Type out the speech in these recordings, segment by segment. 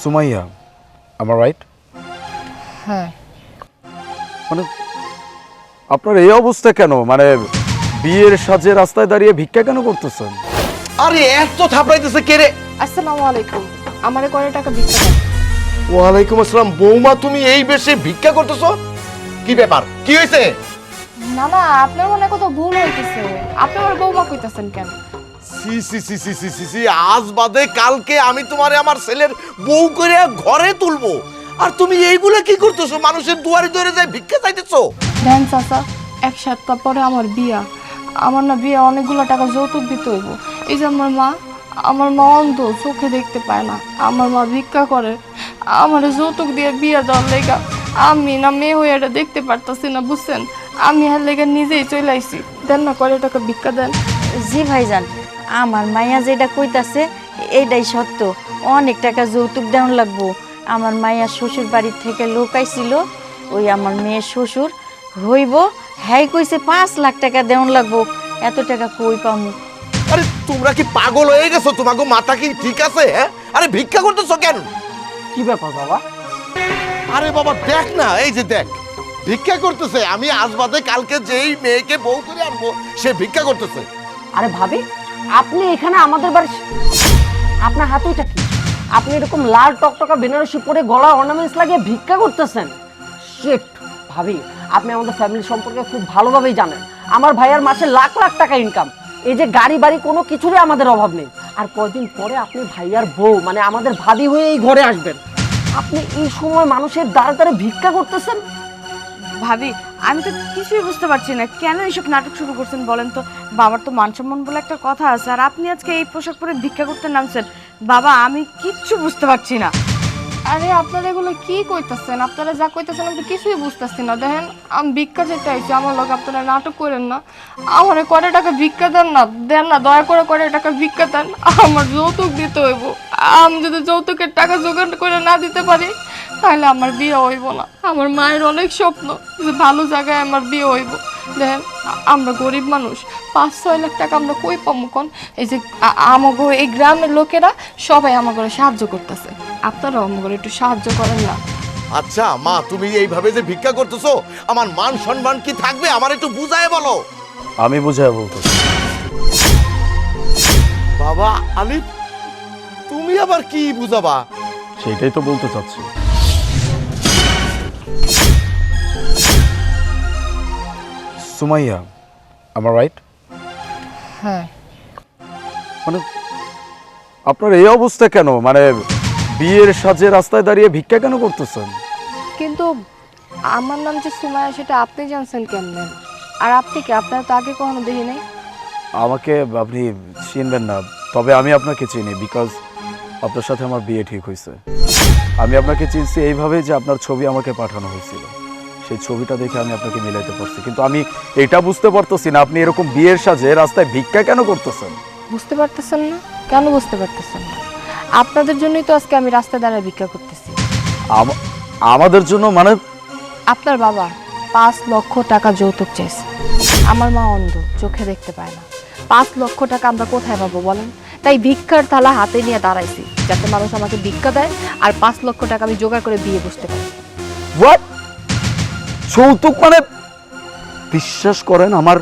সুমাইয়া আমার রাইট হ্যাঁ। মানে আপনার এই অবস্থা কেন? মানে বিয়ের সাজে রাস্তায় দাঁড়িয়ে ভিক্ষা কেন করতেছেন? আরে এত থাপড়াইতেছে কে রে? আসসালামু আলাইকুম। আমারে কয় টাকা ভিক্ষা দেন? ওয়ালাইকুম আসসালাম। বৌমা তুমি এই বেশে ভিক্ষা করতেছো? কি ব্যাপার? কি হয়েছে? না না আপনার মনে হয় কোথাও ভুল হইতেছে। আপনি আমার বৌমা কইতাছেন কেন? সি সি সি সি সি সি সি আজ বাদে কালকে আমি তোমারে আমার ছেলের বউ করে ঘরে তুলবো। আর তুমি এইগুলা কি করতেছো? মানুষের দুয়ারে দুয়ারে যায় ভিক্ষা চাইতেছো? দেন চাচা এক সপ্তাহ পরে আমার বিয়া। আমার না বিয়া অনেকগুলো টাকা যৌতুক দিতে হইব। এই যে আমার মা আমার মা অন্ধ চোখে দেখতে পায় না। আমার মা ভিক্ষা করে। আমার যৌতুক দিয়ে বিয়া দেওয়ার লেগা আমি না মেয়ে হয়ে এটা দেখতে পারতাছি না বুঝছেন? আমি আর লেগা নিজেই চলে আইছি। দেন না কয় টাকা ভিক্ষা দেন? জি ভাইজান আমার মাইয়া যেটা কইতাছে এইটাই সত্য। অনেক টাকা যৌতুক দেওয়ান লাগবো। আমার মাইয়া শ্বশুর বাড়ির থেকে লোক আইছিল ওই আমার মেয়ের শ্বশুর হইব হ্যাঁ কইছে পাঁচ লাখ টাকা দেওয়ান লাগবো। এত টাকা কই পামু? আরে তোমরা কি পাগল হয়ে গেছো? তোমাকে মাথা কি ঠিক আছে হ্যাঁ? আরে ভিক্ষা করতেছো কেন? কি ব্যাপার বাবা? আরে বাবা দেখ না এই যে দেখ। ভিক্ষা করতেছে আমি আজ বাদে কালকে যেই মেয়েকে বউ করে আনব সে ভিক্ষা করতেছে। আরে ভাবি, আপনি এখানে আমাদের বাড়ি আপনার হাতে ওইটা কি? আপনি এরকম লাল টকটকা বেনারসি পরে গলা অর্নামেন্টস লাগিয়ে ভিক্ষা করতেছেন? শিট ভাবি, আপনি আমাদের ফ্যামিলি সম্পর্কে খুব ভালোভাবেই জানেন। আমার ভাইয়ার মাসে লাখ লাখ টাকা ইনকাম এই যে গাড়ি বাড়ি কোনো কিছুরই আমাদের অভাব নেই। আর কয়দিন পরে আপনি ভাইয়ার বউ মানে আমাদের ভাবি হয়ে এই ঘরে আসবেন। আপনি এই সময় মানুষের দ্বারা দ্বারা ভিক্ষা করতেছেন? ভাবি, আমি তো কিছুই বুঝতে পারছি না। কেন এইসব নাটক শুরু করছেন বলেন তো? বাবার তো মান সম্মান বলে একটা কথা আছে, আর আপনি আজকে এই পোশাক পরে ভিক্ষা করতে নামছেন। বাবা, আমি কিচ্ছু বুঝতে পারছি না। আরে, আপনারা এগুলো কি কইতাছেন? আপনারা যা কইতাছেন আমি তো কিছুই বুঝতেছি না। দেখেন, আমি ভিক্ষা যেতে আইছি, আমার লোক আপনারা নাটক করেন না। আমার কয়টা টাকা ভিক্ষা দেন না? দেন না, দয়া করে কয়টা টাকা ভিক্ষা দেন। আমার যৌতুক দিতে হইব। আমি যদি যৌতুকের টাকা জোগাড় করে না দিতে পারি তাহলে আমার বিয়ে হইব না। আমার মায়ের অনেক স্বপ্ন যে ভালো জায়গায় আমার বিয়ে হইব। দেখেন আমরা গরিব মানুষ পাঁচ ছয় লাখ টাকা আমরা কই পাবো কোন? এই যে আমাগো এই গ্রামের লোকেরা সবাই আমাকে সাহায্য করতেছে। আপনারাও আমাকে একটু সাহায্য করেন না। আচ্ছা মা তুমি এইভাবে যে ভিক্ষা করতেছো আমার মান সম্মান কি থাকবে? আমার একটু বুঝায় বলো। আমি বুঝাই বলতো বাবা আলিফ তুমি আবার কি বুঝাবা? সেটাই তো বলতে চাচ্ছি। সুমাইয়া আমার রাইট হ্যাঁ। মানে আপনার এই অবস্থা কেন? মানে বিয়ের সাজে রাস্তায় দাঁড়িয়ে ভিক্ষা কেন করতেছেন? কিন্তু আমার নাম যে সুমায়া সেটা আপনি জানছেন কেমন? আর আপনি কি? আপনার তো আগে কখনো দেখি নাই? আমাকে আপনি চিনবেন না তবে আমি আপনাকে চিনি বিকজ আপনার সাথে আমার বিয়ে ঠিক হয়েছে। আমি আপনাকে চিনছি এইভাবে যে আপনার ছবি আমাকে পাঠানো হয়েছিল। সেই ছবিটা দেখে আমি আপনাকে মিলাইতে পারছি। কিন্তু আমি এটা বুঝতে পারতেছি না। আপনি এরকম বিয়ের সাজে রাস্তায় ভিক্ষা কেন করতেছেন? বুঝতে পারতেছেন না? কেন বুঝতে পারতেছেন না? আপনাদের জন্যই তো আজকে আমি রাস্তায় দাঁড়ায় ভিক্ষা করতেছি। আম- আমাদের জন্য মানে? আপনার বাবা পাঁচ লক্ষ টাকা যৌতুক চাইছে। আমার মা অন্ধ চোখে দেখতে পায় না। পাঁচ লক্ষ টাকা আমরা কোথায় পাবো বলেন? তাই ভিক্ষার থালা হাতে নিয়ে দাঁড়াইছি যাতে মানুষ আমাকে ভিক্ষা দেয় আর পাঁচ লক্ষ টাকা আমি জোগাড় করে বিয়ে বসতে পারি। হোয়াট যৌতুক মানে বিশ্বাস করেন, আমার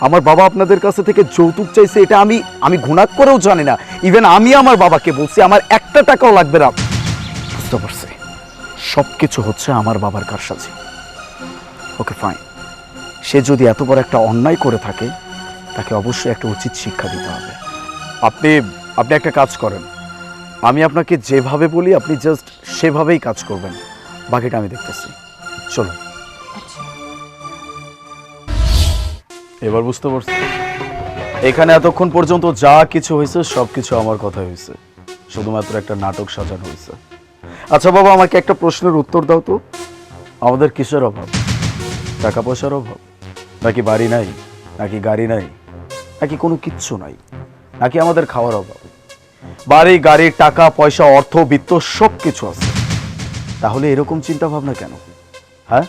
আমার বাবা আপনাদের কাছে থেকে যৌতুক চাইছে, এটা আমি আমি ঘুণাক করেও জানি না। ইভেন আমি আমার বাবাকে বলছি, আমার একটা টাকাও লাগবে না। বুঝতে পারছি? সব কিছু হচ্ছে আমার বাবার কারসাজি। ওকে ফাইন সে যদি এত বড় একটা অন্যায় করে থাকে, তাকে অবশ্যই একটা উচিত শিক্ষা দিতে হবে। আপনি আপনি একটা কাজ করেন। আমি আপনাকে যেভাবে বলি, আপনি জাস্ট সেভাবেই কাজ করবেন। বাকিটা আমি দেখতেছি। চলুন। এবার বুঝতে পারছি। এখানে এতক্ষণ পর্যন্ত যা কিছু হয়েছে সব কিছু আমার কথা হয়েছে। শুধুমাত্র একটা নাটক সাজানো হয়েছে। আচ্ছা বাবা, আমাকে একটা প্রশ্নের উত্তর দাও তো। আমাদের কিসের অভাব? টাকা পয়সার অভাব? নাকি বাড়ি নাই? নাকি গাড়ি নাই? নাকি কোনো কিচ্ছু নাই? নাকি আমাদের খাওয়ার অভাব? বাড়ি, গাড়ি, টাকা, পয়সা, অর্থ, বিত্ত সব কিছু আছে। তাহলে এরকম চিন্তা ভাবনা কেন? হ্যাঁ?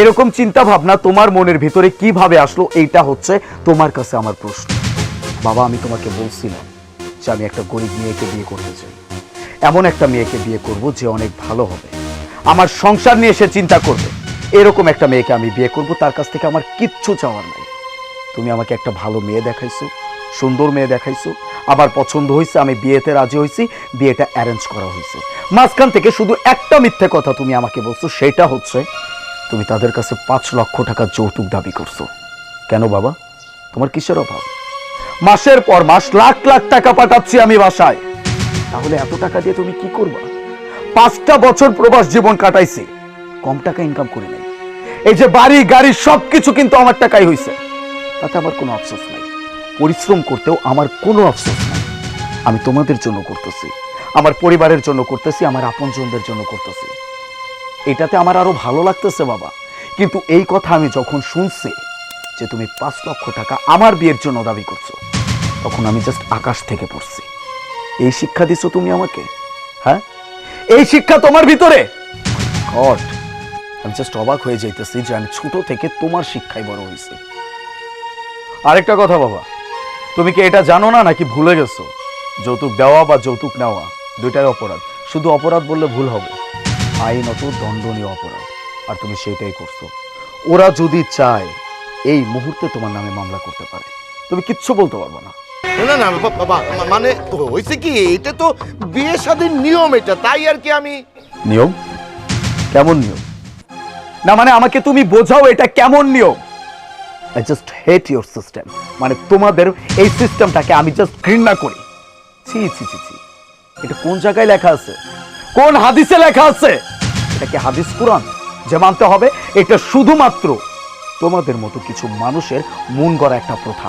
এরকম চিন্তা ভাবনা তোমার মনের ভিতরে কীভাবে আসলো, এইটা হচ্ছে তোমার কাছে আমার প্রশ্ন। বাবা, আমি তোমাকে বলছিলাম যে আমি একটা গরিব মেয়েকে বিয়ে করতে চাই। এমন একটা মেয়েকে বিয়ে করব যে অনেক ভালো হবে। আমার সংসার নিয়ে সে চিন্তা করবে, এরকম একটা মেয়েকে আমি বিয়ে করব, তার কাছ থেকে আমার কিচ্ছু চাওয়ার নাই। তুমি আমাকে একটা ভালো মেয়ে দেখাইছো, সুন্দর মেয়ে দেখাইছো, আবার পছন্দ হয়েছে আমি বিয়েতে রাজি হয়েছি বিয়েটা অ্যারেঞ্জ করা হয়েছে মাঝখান থেকে শুধু একটা মিথ্যে কথা তুমি আমাকে বলছো, সেটা হচ্ছে তুমি তাদের কাছে পাঁচ লক্ষ টাকা যৌতুক দাবি করছ। কেন বাবা? তোমার কিসের অভাব? মাসের পর মাস লাখ লাখ টাকা পাঠাচ্ছি আমি বাসায়। তাহলে এত টাকা দিয়ে তুমি কি করবা? পাঁচটা বছর প্রবাস জীবন কাটাইছি। কম টাকা ইনকাম করে নাই। এই যে বাড়ি, গাড়ি, সবকিছু কিন্তু আমার টাকাই হয়েছে তাতে আমার কোনো আফসোস নাই। পরিশ্রম করতেও আমার কোনো আফসোস নাই। আমি তোমাদের জন্য করতেছি। আমার পরিবারের জন্য করতেছি, আমার আপনজনদের জন্য করতেছি। এটাতে আমার আরও ভালো লাগতেছে বাবা। কিন্তু এই কথা আমি যখন শুনছি যে তুমি পাঁচ লক্ষ টাকা আমার বিয়ের জন্য দাবি করছ, তখন আমি জাস্ট আকাশ থেকে পড়ছি। এই শিক্ষা দিছো তুমি আমাকে? হ্যাঁ? এই শিক্ষা তোমার ভিতরে? গড আমি জাস্ট অবাক হয়ে যাইতেছি যে আমি ছোট থেকে তোমার শিক্ষায় বড় হয়েছি। আরেকটা কথা বাবা, তুমি কি এটা জানো না নাকি ভুলে গেছো? যৌতুক দেওয়া বা যৌতুক নেওয়া, দুইটাই অপরাধ। শুধু অপরাধ বললে ভুল হবে। আইনত দণ্ডনীয় অপরাধ আর তুমি সেটাই করছ। ওরা যদি চায় এই মুহূর্তে তোমার নামে মামলা করতে পারে। তুমি কিচ্ছু বলতে পারবে না। না না বাবা মানে হয়েছে কি? এটা তো বিয়ে শাদীর নিয়ম এটা তাই আর কি আমি? নিয়ম? কেমন নিয়ম? না মানে আমাকে তুমি বোঝাও এটা কেমন নিয়ম? I just hate your system মানে তোমাদের এই সিস্টেমটাকে আমি জাস্ট ঘৃণা করি। ছি ছি ছি ছি। এটা কোন জায়গায় লেখা আছে? কোন হাদিসে লেখা আছে? এটা কি হাদিস কোরআন? যে মানতে হবে, এটা শুধুমাত্র তোমাদের মতো কিছু মানুষের মন গড়া একটা প্রথা।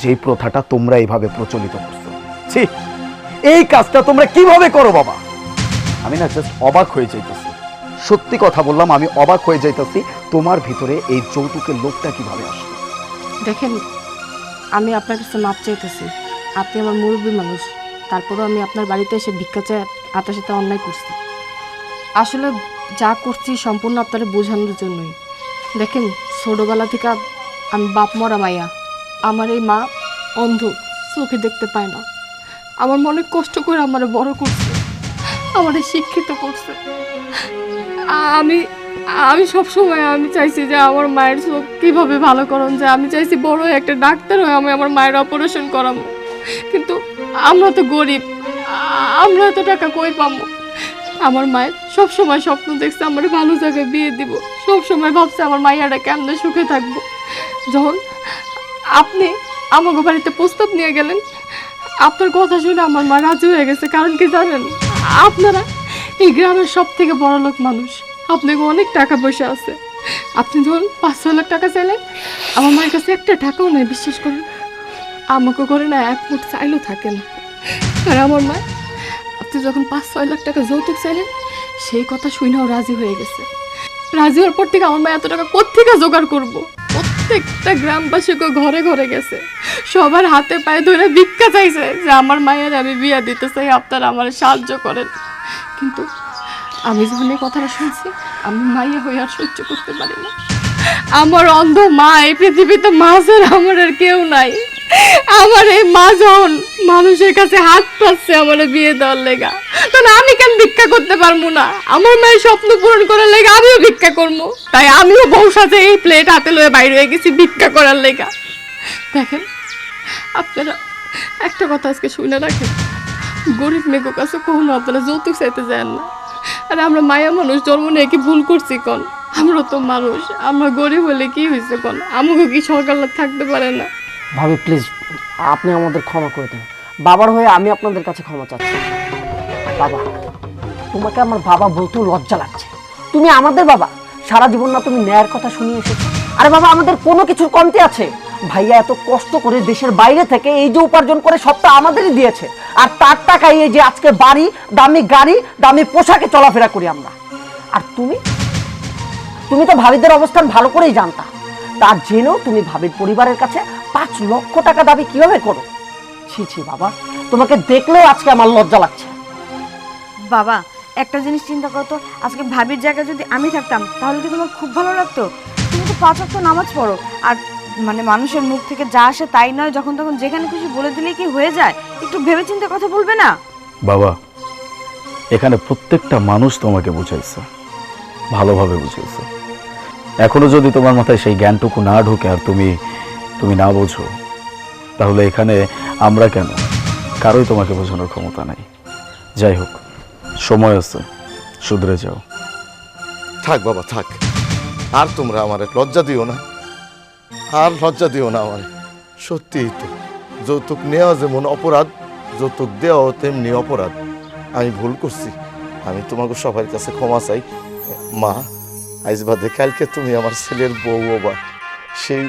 যেই প্রথাটা তোমরা এইভাবে প্রচলিত করছ। ছি, এই কাজটা তোমরা কীভাবে করো বাবা? আমি না জাস্ট অবাক হয়ে যাইতেছি। সত্যি কথা বললাম, আমি অবাক হয়ে যাইতেছি তোমার ভিতরে এই যৌতুকের লোকটা কীভাবে আসে দেখেন, আমি আপনার কাছে মাপ চাইতেছি। আপনি আমার মুরব্বী মানুষ। তারপরেও আমি আপনার বাড়িতে এসে ভিক্ষা চাই আপনার সাথে অন্যায় করছি। আসলে যা করছি সম্পূর্ণ আপনারা বোঝানোর জন্যই। দেখেন, ছোটোবেলা থেকে আমি বাপ মরা মাইয়া। আমার এই মা অন্ধ, চোখে দেখতে পায় না। আমার মনে কষ্ট করে আমার বড় করছে, আমার শিক্ষিত করছে। আমি আমি সব সময় আমি চাইছি যে আমার মায়ের চোখ কীভাবে ভালো করুন যে আমি চাইছি বড় একটা ডাক্তার হয়ে আমি আমার মায়ের অপারেশন করাবো। কিন্তু আমরা তো গরিব। আমরা এত টাকা কই পাবো? আমার মায়ের সব সময় স্বপ্ন দেখছে আমার ভালো জায়গায় বিয়ে দিব। সব সময় ভাবছে আমার মাইয়াটা কেমনে সুখে থাকব। যখন আপনি আমাকে বাড়িতে প্রস্তাব নিয়ে গেলেন, আপনার কথা শুনে আমার মা রাজি হয়ে গেছে। কারণ কি জানেন? আপনারা এই গ্রামের সব থেকে বড় লোক মানুষ। আপনাকে অনেক টাকা পয়সা আছে। আপনি ধরুন পাঁচ ছ লাখ টাকা চাইলেন আমার মায়ের কাছে একটা টাকাও নেই, বিশ্বাস করুন। আমাকে করে না এক ফুট চাইলেও থাকে না। আর আমার মা আপনি যখন পাঁচ, ছয় লাখ টাকা যৌতুক চাইলেন সেই কথা শুনেও রাজি হয়ে গেছে। রাজি হওয়ার পর থেকে আমার মা এত টাকা কোথেকে জোগাড় করব? প্রত্যেকটা গ্রামবাসীকে ঘরে ঘরে গেছে। সবার হাতে পায়ে ধরে ভিক্ষা চাইছে যে আমার মায়ের আমি বিয়া দিতে চাই, আপনারা আমার সাহায্য করেন। কিন্তু আমি যখন এই কথাটা শুনছি, আমি মাইয়া হয়ে আর সহ্য করতে পারি না। আমার অন্ধ মা এই পৃথিবীতে মাঝের আমার আর কেউ নাই। আমার এই মা যখন মানুষের কাছে হাত পাচ্ছে আমার বিয়ে দেওয়ার লেগা তাহলে আমি কেন ভিক্ষা করতে পারব না? আমার মায়ের স্বপ্ন পূরণ করার লেগা আমিও ভিক্ষা করব। তাই আমিও বউ সাথে এই প্লেট হাতে লয়ে বাইরে হয়ে গেছি ভিক্ষা করার লেগা। দেখেন, আপনারা একটা কথা আজকে শুনে রাখেন। গরিব মেয়ের কাছে কখনো আপনারা যৌতুক চাইতে যান না। আর আমরা মায়া মানুষ, জন্ম নিয়ে কি ভুল করছি কোন? আমরা তো মানুষ, আমরা গরিব হলে কি হয়েছে কোন? আমাকে কি সরকার থাকতে পারে না? ভাবি প্লিজ আপনি আমাদের ক্ষমা করে দিন। বাবার হয়ে আমি আপনাদের কাছে ক্ষমা চাচ্ছি। বাবা, তোমাকে আমার বাবা বলতেও লজ্জা লাগছে। তুমি আমাদের বাবা, সারা জীবন না তুমি ন্যায়ের কথা শুনিয়ে এসেছ। আরে বাবা, আমাদের কোনো কিছুর কমতি আছে। ভাইয়া এত কষ্ট করে দেশের বাইরে থেকে এই যে উপার্জন করে সবটা আমাদেরই দিয়েছে। আর তার টাকায় এই যে আজকে বাড়ি, দামি গাড়ি, দামি পোশাকে চলাফেরা করি আমরা। আর তুমি? তুমি তো ভাবিদের অবস্থান ভালো করেই জানতা। তার জেনেও তুমি ভাবির পরিবারের কাছে পাঁচ লক্ষ টাকা দাবি কীভাবে করো? ছি ছি বাবা তোমাকে দেখলেও আজকে আমার লজ্জা লাগছে। বাবা একটা জিনিস চিন্তা করতো আজকে ভাবির জায়গায় যদি আমি থাকতাম তাহলে কি তোমার খুব ভালো লাগতো। তুমি তো পাঁচ ওয়াক্ত নামাজ পড়ো আর মানে মানুষের মুখ থেকে যা আসে তাই নয় যখন তখন যেখানে খুশি বলে দিলে কি হয়ে যায়? একটু ভেবেচিন্তে কথা বলবে না? বাবা এখানে প্রত্যেকটা মানুষ তোমাকে বুঝাইছে ভালোভাবে বুঝাইছে। এখনও যদি তোমার মাথায় সেই জ্ঞানটুকু না ঢুকে আর তুমি তুমি না বোঝো, তাহলে এখানে আমরা কেন? কারোই তোমাকে বোঝানোর ক্ষমতা নাই। যাই হোক, সময় আছে, শুধরে যাও। থাক বাবা, থাক। আর তোমরা আমার লজ্জা দিও না। আর লজ্জা দিও না আমার সত্যিই তো, যৌতুক নেওয়া যেমন অপরাধ, যৌতুক দেওয়াও তেমনি অপরাধ। আমি ভুল করছি। আমি তোমাকে সবার কাছে ক্ষমা চাই। মা আইজ বাদে কালকে তুমি আমার ছেলের বউ বাবা সেই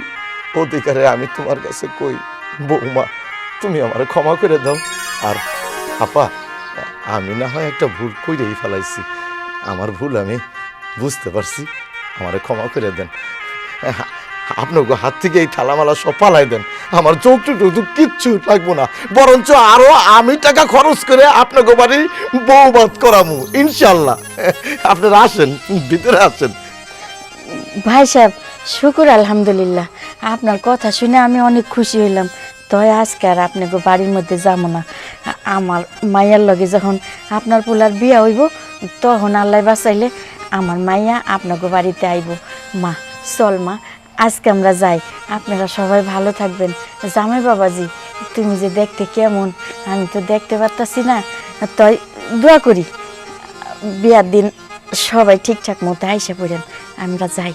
অধিকারে আমি তোমার কাছে কই বৌমা তুমি আমার ক্ষমা করে দাও। আর আপা, আমি না হয় একটা ভুল কইরেই ফেলাইছি। আমার ভুল আমি বুঝতে পারছি। আমারে ক্ষমা করে দেন। আপনাকে হাত থেকে এই থালামালা সব পালাই দেন। আমার যৌতুক টৌতুক কিচ্ছু লাগবো না। বরঞ্চ আরও আমি টাকা খরচ করে আপনাকে বাড়ি বৌবাদ করামু, ইনশাল্লাহ। আপনারা আসেন, ভিতরে আসেন। ভাই সাহেব, শুকুর আলহামদুলিল্লাহ। আপনার কথা শুনে আমি অনেক খুশি হইলাম। তয় আজকে আর আপনাকে বাড়ির মধ্যে যাব না। আমার মাইয়ার লগে যখন আপনার পোলার বিয়া হইব, তখন আল্লাহ বাঁচাইলে আমার মাইয়া আপনাকে বাড়িতে আইব। মা, চল মা, আজকে আমরা যাই। আপনারা সবাই ভালো থাকবেন। জামাই বাবাজি, তুমি যে দেখতে কেমন, আমি তো দেখতে পারতাছি না। তই দোয়া করি। বিয়ার দিন সবাই ঠিকঠাক মতো আইসা পড়েন। আমরা যাই